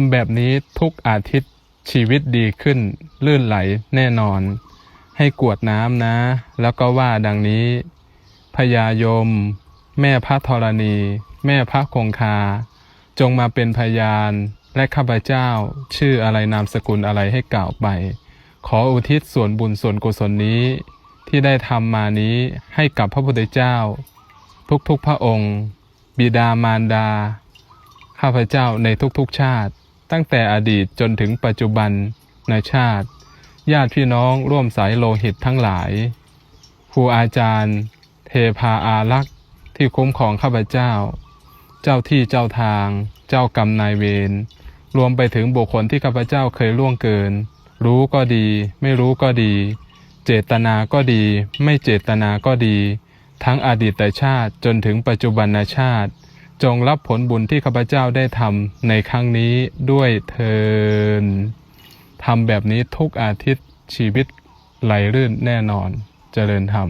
ำแบบนี้ทุกอาทิตย์ชีวิตดีขึ้น ลื่นไหลแน่นอน ให้กวดน้ำนะ แล้วก็ว่าดังนี้พญายม แม่พระธรณี แม่พระคงคา จงมาเป็นพยานและข้าพเจ้า ชื่ออะไรนามสกุลอะไรให้กล่าวไป ขออุทิศส่วนบุญส่วนกุศลนี้ ที่ได้ทำมานี้ให้กับพระพุทธเจ้า ทุกๆพระองค์ บิดามารดา ข้าพเจ้าในทุกๆชาติ ตั้งแต่อดีตจนถึงปัจจุบันในชาติ ญาติพี่น้องร่วมสายโลหิตทั้งหลายครูอาจารย์ เทพาอารักษ์ที่คุ้มครองข้าพเจ้า เจ้าที่เจ้าทาง เจ้ากรรมนายเวรรวมไปถึงบุคคลที่ข้าพเจ้าเคยล่วงเกิน รู้ก็ดี ไม่รู้ก็ดี เจตนาก็ดี ไม่เจตนาก็ดี ทั้งอดีตชาติจนถึงปัจจุบันชาติ จงรับผลบุญที่ข้าพเจ้าได้ทำในครั้งนี้ด้วยเทินทำแบบนี้ทุกอาทิตย์ชีวิตไหลรื่นแน่นอนเจริญธรรม